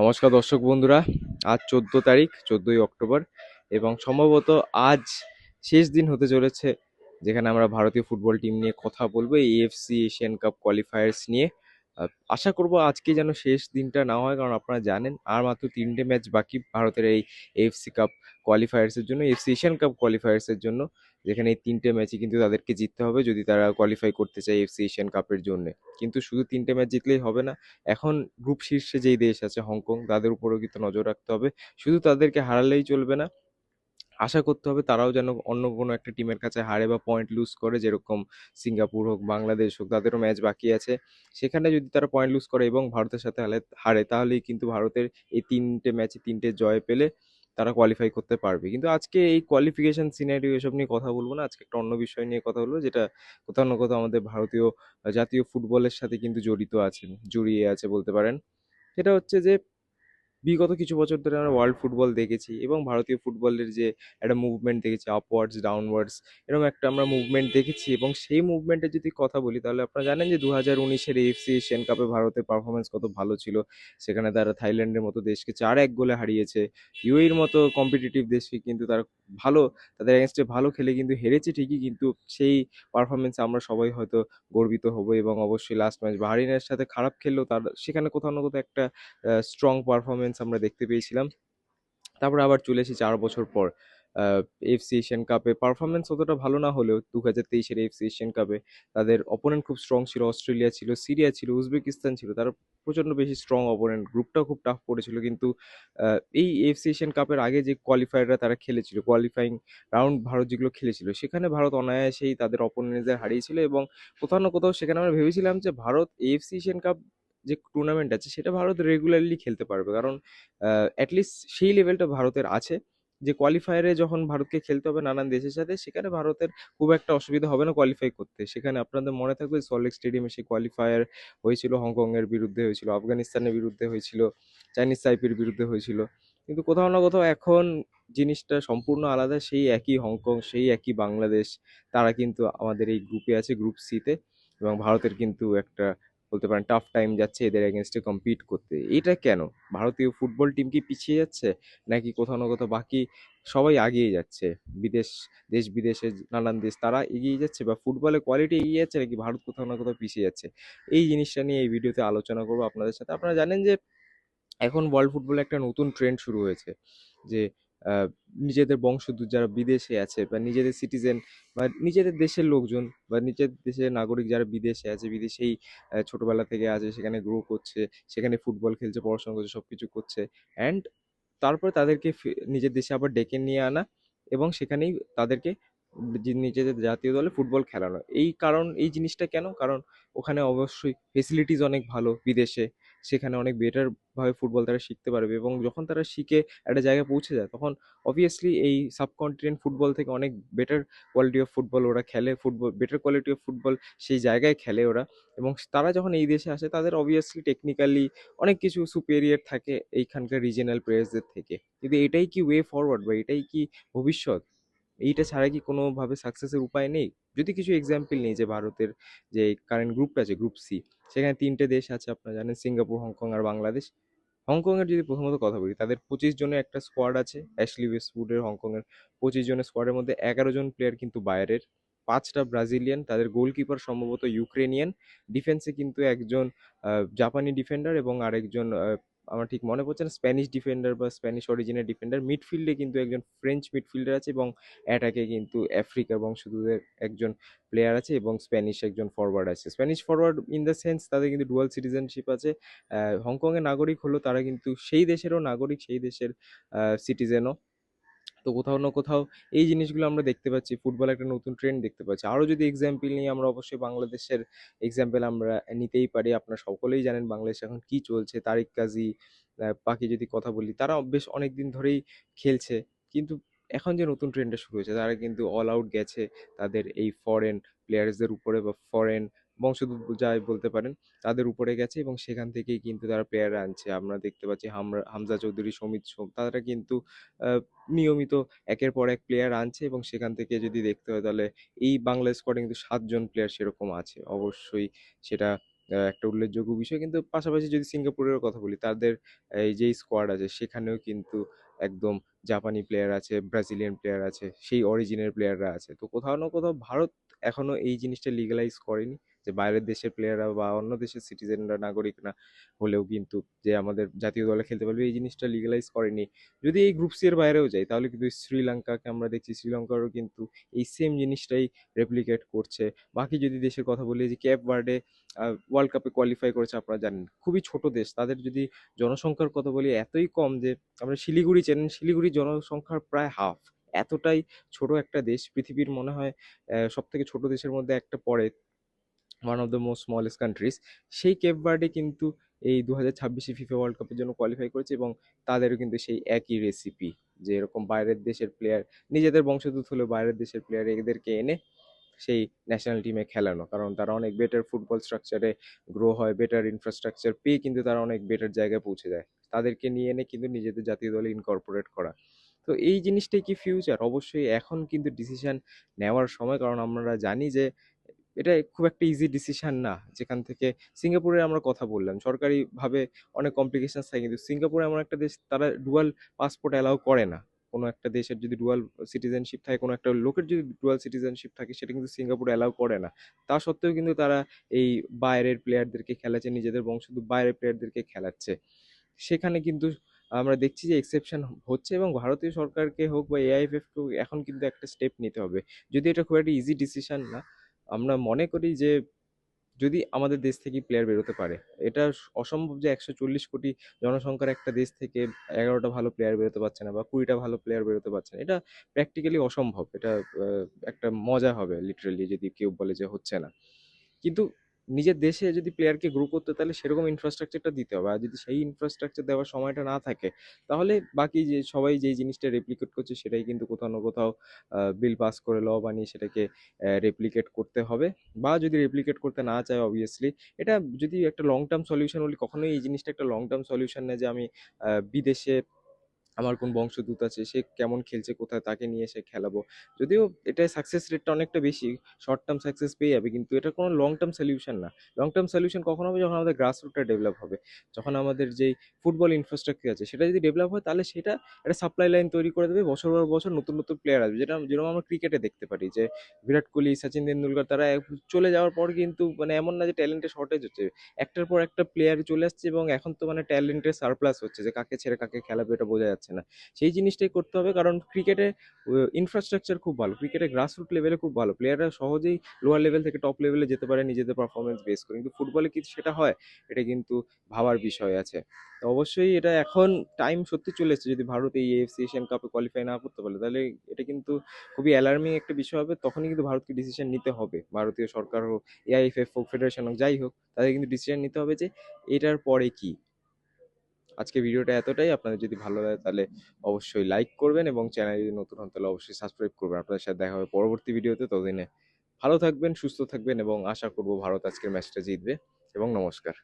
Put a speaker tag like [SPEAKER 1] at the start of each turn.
[SPEAKER 1] নমস্কার দর্শক বন্ধুরা, আজ চোদ্দ তারিখ, চোদ্দই অক্টোবর এবং সম্ভবত আজ শেষ দিন হতে চলেছে, যেখানে আমরা ভারতীয় ফুটবল টিম নিয়ে কথা বলব, এই এফসি এশিয়ান কাপ কোয়ালিফায়ার্স নিয়ে। আশা করব আজকে যেন শেষ দিনটা না হয়। কারণ আপনারা জানেন, আর মাত্র তিনটে ম্যাচ বাকি ভারতের এই এএফসি কাপ কোয়ালিফায়ার্সের জন্য এফসি এশিয়ান কাপ কোয়ালিফায়ার্সের জন্য। যেখানে এই তিনটে ম্যাচই কিন্তু তাদেরকে জিততে হবে যদি তারা কোয়ালিফাই করতে চায় এফসি এশিয়ান কাপের জন্য। কিন্তু শুধু তিনটে ম্যাচ জিতলেই হবে না, এখন গ্রুপ শীর্ষে যেই দেশ আছে হংকং তাদের উপরেও কিন্তু নজর রাখতে হবে। শুধু তাদেরকে হারালেই চলবে না আশা করতে হবে তারাও যেন অন্য কোনো একটা টিমের কাছে হারে বা পয়েন্ট লুজ করে, যেরকম সিঙ্গাপুর হোক, বাংলাদেশ হোক, তাদেরও ম্যাচ বাকি আছে। সেখানে যদি তারা পয়েন্ট লুজ করে এবং ভারতের সাথে হালে, হারে, তাহলেই কিন্তু ভারতের এই তিনটে ম্যাচে তিনটে জয় পেলে তারা কোয়ালিফাই করতে পারবে। কিন্তু আজকে এই কোয়ালিফিকেশন সিনারিও এসব নিয়ে কথা বলব না, আজকে একটা অন্য বিষয় নিয়ে কথা বলব, যেটা কোথাও না কোথাও আমাদের ভারতীয়, জাতীয় ফুটবলের সাথে কিন্তু জড়িত আছে জড়িয়ে আছে বলতে পারেন। সেটা হচ্ছে যে বিগত কিছু বছর ধরে আমরা ওয়ার্ল্ড ফুটবল দেখেছি এবং ভারতীয় ফুটবলের যে একটা মুভমেন্ট দেখেছি আপওয়ার্ডস ডাউনওয়ার্ডস এরকম একটা আমরা মুভমেন্ট দেখেছি এবং সেই মুভমেন্টের যদি কথা বলি, তাহলে আপনারা জানেন যে দু হাজার উনিশের এএফসি এশিয়ান কাপে ভারতের পারফরমেন্স কত ভালো ছিল। সেখানে তারা থাইল্যান্ডের মতো দেশকে চার এক গোলে হারিয়েছে। ইউএর মতো কম্পিটিটিভ দেশকে কিন্তু তারা ভালো, তাদের এগেনস্টে ভালো খেলে কিন্তু হেরেছে ঠিকই, কিন্তু সেই পারফরমেন্স আমরা সবাই হয়তো গর্বিত হব এবং অবশ্যই লাস্ট ম্যাচ বাহারিনের সাথে খারাপ খেললেও তার, সেখানে কোথাও না কোথাও একটা স্ট্রং পারফরমেন্স আমরা দেখতে পেয়েছিলাম। তারপরে আবার চলে এসেছি চার বছর পর। এফসি এশিয়ান কাপে পারফরমেন্স অতটা ভালো না হলেও দু হাজার তেইশের এফসি এশিয়ান কাপে তাদের অপোনেন্ট খুব স্ট্রং ছিল, অস্ট্রেলিয়া ছিল, সিরিয়া ছিল, উজবেকিস্তান ছিল, তারা প্রচণ্ড বেশি স্ট্রং অপোনেন্ট গ্রুপটাও খুব টাফ পড়েছিল কিন্তু এই এফসি এশিয়ান কাপের আগে যে কোয়ালিফায়াররা তারা খেলেছিল কোয়ালিফাইং রাউন্ড ভারত যেগুলো খেলেছিল, সেখানে ভারত অনায়াসেই তাদের অপোনেন্টদের হারিয়েছিল এবং কোথাও না কোথাও সেখানে আমরা ভেবেছিলাম যে ভারত এফসি এশিয়ান কাপ যে টুর্নামেন্ট আছে, সেটা ভারত রেগুলারলি খেলতে পারবে। কারণ অ্যাটলিস্ট সেই লেভেলটা ভারতের আছে। যে কোয়ালিফায়ারে যখন ভারতকে খেলতে হবে নানান দেশের সাথে, সেখানে ভারতের খুব একটা অসুবিধা হবে না কোয়ালিফাই করতে। সেখানে আপনাদের মনে থাকবে সল্টলেক স্টেডিয়ামে সেই কোয়ালিফায়ার হয়েছিল, হংকংয়ের বিরুদ্ধে হয়েছিল, আফগানিস্তানের বিরুদ্ধে হয়েছিল, চাইনিজ তাইপের বিরুদ্ধে হয়েছিল। কিন্তু কোথাও না কোথাও এখন জিনিসটা সম্পূর্ণ আলাদা, সেই একই হংকং, সেই একই বাংলাদেশ, তারা কিন্তু আমাদের এই গ্রুপে আছে গ্রুপ সিতে এবং ভারতের কিন্তু একটা বলতে পারেন টাফ টাইম যাচ্ছে এদের এগেনস্টে কম্পিট করতে। এটা কেন? ভারতীয় ফুটবল টিম কি পিছিয়ে যাচ্ছে? নাকি কোথাও না কোথাও বাকি সবাই এগিয়ে যাচ্ছে? বিদেশ, দেশ বিদেশে নানান দেশ তারা এগিয়ে যাচ্ছে বা ফুটবলের কোয়ালিটি এগিয়ে যাচ্ছে নাকি ভারত কোথাও না কোথাও পিছিয়ে যাচ্ছে? এই জিনিসটা নিয়ে এই ভিডিওতে আলোচনা করব আপনাদের সাথে। আপনারা জানেন যে এখন ওয়ার্ল্ড ফুটবলে একটা নতুন ট্রেন্ড শুরু হয়েছে যে নিজেদের বংশোদ্ভূত যারা বিদেশে আছে বা নিজেদের সিটিজেন বা নিজেদের দেশের লোকজন বা নিজের দেশের নাগরিক যারা বিদেশে আছে, বিদেশেই ছোটবেলা থেকে আছে, সেখানে গ্রো করছে, সেখানে ফুটবল খেলছে, পড়াশোনা করছে সব কিছু করছে অ্যান্ড তারপরে তাদেরকে নিজের দেশে আবার ডেকে নিয়ে আনা এবং সেখানেই তাদেরকে নিজেদের জাতীয় দলে ফুটবল খেলানো। এই কারণ, এই জিনিসটা কেন? কারণ ওখানে অবশ্যই ফেসিলিটিস অনেক ভালো বিদেশে। সেখানে অনেক বেটার ভাবে ফুটবল তারা শিখতে পারবে এবং যখন তারা শিখে একটা জায়গায় পৌঁছে যায়, তখন অবভিয়াসলি এই সাবকন্টিনেন্ট ফুটবল থেকে অনেক বেটার কোয়ালিটি অফ ফুটবল ওরা খেলে football better quality of football সেই জায়গায় খেলে ওরা এবং তারা যখন এই দেশে আসে, তাদের অবভিয়াসলি টেকনিক্যালি অনেক কিছু সুপেরিয়ার থাকে এইখানকার রিজিনাল প্লেয়ার্সদের থেকে। কিন্তু এটাই কি ওয়ে ফরওয়ার্ড বা এটাই কি ভবিষ্যৎ? এইটা ছাড়া কি কোনোভাবে সাকসেসের উপায় নেই? যদি কিছু এক্সাম্পল নেই যে ভারতের যে কারেন্ট গ্রুপটা আছে গ্রুপ সি সেখানে তিনটে দেশ আছে আপনারা জানেন, সিঙ্গাপুর, হংকং আর বাংলাদেশ। হংকংয়ের যদি প্রথমত কথা বলি, তাদের পঁচিশ জনের একটা স্কোয়াড আছে, অ্যাশলি ওয়েস্টউডের হংকংয়ের। পঁচিশ জনের স্কোয়াডের মধ্যে এগারো জন প্লেয়ার কিন্তু বাইরের। পাঁচটা ব্রাজিলিয়ান, তাদের গোলকিপার সম্ভবত ইউক্রেনিয়ান। ডিফেন্সে কিন্তু একজন জাপানি ডিফেন্ডার এবং আরেকজন আমার ঠিক মনে পড়ছে না স্প্যানিশ ডিফেন্ডার বা স্প্যানিশ অরিজিনের ডিফেন্ডার মিডফিল্ডে কিন্তু একজন ফ্রেঞ্চ মিডফিল্ডার আছে এবং অ্যাটাকে কিন্তু আফ্রিকা বংশোদ্ভূতের একজন প্লেয়ার আছে এবং স্প্যানিশ একজন ফরওয়ার্ড আছে। Spanish forward in the sense তাদের কিন্তু ডুয়াল সিটিজেনশিপ আছে। হংকংয়ের নাগরিক হলো তারা কিন্তু সেই দেশেরও নাগরিক, সেই দেশের সিটিজেনও তো কোথাও না কোথাও এই জিনিসগুলো আমরা দেখতে পাচ্ছি। ফুটবল একটা নতুন ট্রেন্ড দেখতে পাচ্ছি। আরও যদি এক্সাম্পল নিই আমরা অবশ্যই বাংলাদেশের এক্সাম্পল আমরা নিতেই পারি। আপনারা সকলেই জানেন বাংলাদেশ এখন কি চলছে। তারিক কাজী বাকি যদি কথা বলি, তারা বেশ অনেক দিন ধরেই খেলছে। কিন্তু এখন যে নতুন ট্রেন্ডটা শুরু হয়েছে, তারা কিন্তু অল আউট গেছে। তাদের এই ফরেন প্লেয়ার্সদের উপরে বা ফরেন বংশোদ্ভূত যাই বলতে পারেন, তাদের উপরে গেছে এবং সেখান থেকেই কিন্তু তারা প্লেয়ার আনছে। আমরা দেখতে পাচ্ছি হামরা, হামজা চৌধুরী, সমিত সোম তারা কিন্তু নিয়মিত একের পর এক প্লেয়ার আনছে এবং সেখান থেকে যদি দেখতে হয় তাহলে এই বাংলা স্কোয়াডে কিন্তু সাতজন প্লেয়ার সেরকম আছে। অবশ্যই সেটা একটা উল্লেখযোগ্য বিষয়। কিন্তু পাশাপাশি যদি সিঙ্গাপুরের কথা বলি, তাদের, এই যেই স্কোয়াড আছে, সেখানেও কিন্তু একদম জাপানি প্লেয়ার আছে, ব্রাজিলিয়ান প্লেয়ার আছে, সেই অরিজিনের প্লেয়াররা আছে। তো কোথাও না কোথাও ভারত এখনও এই জিনিসটা লিগালাইজ করেনি। যে বাইরের দেশের প্লেয়াররা বা অন্য দেশের সিটিজেনরা নাগরিক না হলেও কিন্তু যে আমাদের জাতীয় দলে খেলতে পারবে, এই জিনিসটা লিগালাইজ করেনি। যদি এই গ্রুপ সি এর বাইরেও যাই তাহলে কিন্তু শ্রীলঙ্কাকে আমরা দেখছি, শ্রীলঙ্কারও কিন্তু এই সেম জিনিসটাই রেপ্লিকেট করছে। বাকি যদি দেশের কথা বলি যে ক্যাপ বার্ডে ওয়ার্ল্ড কাপে কোয়ালিফাই করেছে আপনারা জানেন, খুবই ছোট দেশ। তাদের যদি জনসংখ্যার কথা বলি, এতই কম যে আমরা শিলিগুড়ি চেনেন, শিলিগুড়ির জনসংখ্যার প্রায় হাফ এতটাই ছোট একটা দেশ, পৃথিবীর মনে হয় সব থেকে ছোট দেশের মধ্যে একটা পড়ে। One of the most smallest countries সেই কেপ বার্ডে কিন্তু এই দু হাজার ছাব্বিশে ফিফা ওয়ার্ল্ড কাপের জন্য কোয়ালিফাই করেছে এবং তাদেরও কিন্তু সেই একই রেসিপি যে এরকম বাইরের দেশের প্লেয়ার নিজেদের বংশোদ্ভূত হলেও বাইরের দেশের প্লেয়ার এদেরকে এনে সেই ন্যাশনাল টিমে খেলানো। কারণ তারা অনেক বেটার ফুটবল স্ট্রাকচারে গ্রো হয় বেটার ইনফ্রাস্ট্রাকচার পেয়ে কিন্তু তারা অনেক বেটার জায়গায় পৌঁছে যায়। তাদেরকে নিয়ে এনে কিন্তু নিজেদের জাতীয় দলে ইনকর্পোরেট করা। তো এই জিনিসটাই কি ফিউচার অবশ্যই এখন কিন্তু ডিসিশন নেওয়ার সময়, কারণ আমরা জানি যে এটা খুব একটা ইজি ডিসিশন না। যেখান থেকে সিঙ্গাপুরে আমরা কথা বললাম। সরকারিভাবে অনেক কমপ্লিকেশনস থাকে, কিন্তু সিঙ্গাপুরে এমন একটা দেশ, তারা ডুয়াল পাসপোর্ট অ্যালাউ করে না। কোনো একটা দেশের যদি ডুয়াল সিটিজেনশিপ থাকে, কোনো একটা লোকের যদি ডুয়াল সিটিজেনশিপ থাকে, সেটা কিন্তু সিঙ্গাপুর অ্যালাউ করে না। তা সত্ত্বেও কিন্তু তারা এই বাইরের প্লেয়ারদেরকে খেলাচ্ছে, নিজেদের বংশোদ্ভূত বাইরের প্লেয়ারদেরকে খেলাচ্ছে। সেখানে কিন্তু আমরা দেখছি যে এক্সেপশন হচ্ছে এবং ভারতীয় সরকারকে হোক বা এআইএফএফকে এখন কিন্তু একটা স্টেপ নিতে হবে। যদি এটা খুব একটা ইজি ডিসিশন না আমরা মনে করি যে, যদি আমাদের দেশ থেকে প্লেয়ার বেরোতে পারে, এটা অসম্ভব যে একশো চল্লিশ কোটি জনসংখ্যার একটা দেশ থেকে এগারোটা ভালো প্লেয়ার বেরোতে পারছে না বা কুড়িটা ভালো প্লেয়ার বেরোতে পারছে না, এটা প্র্যাকটিক্যালি অসম্ভব। এটা একটা মজা হবে লিটারেলি যদি কেউ বলে যে হচ্ছে না। কিন্তু নিজের দেশে যদি প্লেয়ারকে গ্রো করতে তাহলে সেরকম ইনফ্রাস্ট্রাকচারটা দিতে হবে। আর যদি সেই ইনফ্রাস্ট্রাকচার দেওয়ার সময়টা না থাকে, তাহলে বাকি যে সবাই যেই জিনিসটা রেপ্লিকেট করছে সেটাই কিন্তু কোথাও না কোথাও বিল পাস করে ল বানিয়ে সেটাকে রেপ্লিকেট করতে হবে। বা যদি রেপ্লিকেট করতে না চায় অবভিয়াসলি এটা যদি একটা লং টার্ম সলিউশন বলি, কখনোই এই জিনিসটা একটা লং টার্ম সলিউশন না যে আমি বিদেশে আমার কোন বংশদূত আছে, সে কেমন খেলছে, কোথায় তাকে নিয়ে এসে খেলাবো। যদিও এটা সাকসেস রেটটা অনেকটা বেশি শর্ট টার্ম সাকসেস পেয়ে যাবে, কিন্তু এটা কোনো লং টার্ম সলিউশন না। লং টার্ম সলিউশন কখন হবে? যখন আমাদের গ্রাস রুটটা ডেভেলপ হবে। যখন আমাদের যেই ফুটবল ইনফ্রাস্ট্রাকচার আছে, সেটা যদি ডেভেলপ হয়, তাহলে সেটা একটা সাপ্লাই লাইন তৈরি করে দেবে, বছর পর বছর নতুন নতুন প্লেয়ার আসবে। যেটা যেরকম আমরা ক্রিকেটে দেখতে পারি, যে বিরাট কোহলি, সচিন তেন্ডুলকর, তারা চলে যাওয়ার পর কিন্তু মানে এমন না যে ট্যালেন্টের শর্টেজ হচ্ছে। একটার পর একটা প্লেয়ার চলে আসছে এবং এখন তো মানে ট্যালেন্টের সারপ্লাস হচ্ছে, যে কাকে ছেড়ে কাকে খেলাবে, এটা বোঝা যাচ্ছে না। সেই জিনিসটাই করতে হবে কারণ ক্রিকেটে ইনফ্রাস্ট্রাকচার খুব ভালো। ক্রিকেটে গ্রাসরুট লেভেলে খুব ভালো। প্লেয়াররা সহজেই লোয়ার লেভেল থেকে টপ লেভেলে যেতে পারে নিজেদের পারফরমেন্স বেস করে। কিন্তু ফুটবলে কি সেটা হয়, এটা কিন্তু ভাবার বিষয় আছে। তো অবশ্যই এটা এখন টাইম সত্যি চলে এসেছে। যদি ভারত এই এএফসি এশিয়ান কাপে কোয়ালিফাই না করতে পারে, তাহলে এটা কিন্তু খুবই অ্যালার্মিং একটা বিষয় হবে। তখনই কিন্তু ভারতকে ডিসিশন নিতে হবে। ভারতীয় সরকার হোক এআইএফএফ হোক ফেডারেশন হোক, যাই হোক, তাদের কিন্তু ডিসিশন নিতে হবে যে এটার পরে কি। আজকে ভিডিওটা এতটাই। আপনাদের যদি ভালো লাগে তাহলে অবশ্যই লাইক করবেন এবং চ্যানেল যদি নতুন হন তাহলে অবশ্যই সাবস্ক্রাইব করবেন। আপনাদের সাথে দেখা হবে পরবর্তী ভিডিওতে। ততদিনে ভালো থাকবেন, সুস্থ থাকবেন এবং আশা করব ভারত আজকের ম্যাচটা জিতবে। এবং নমস্কার।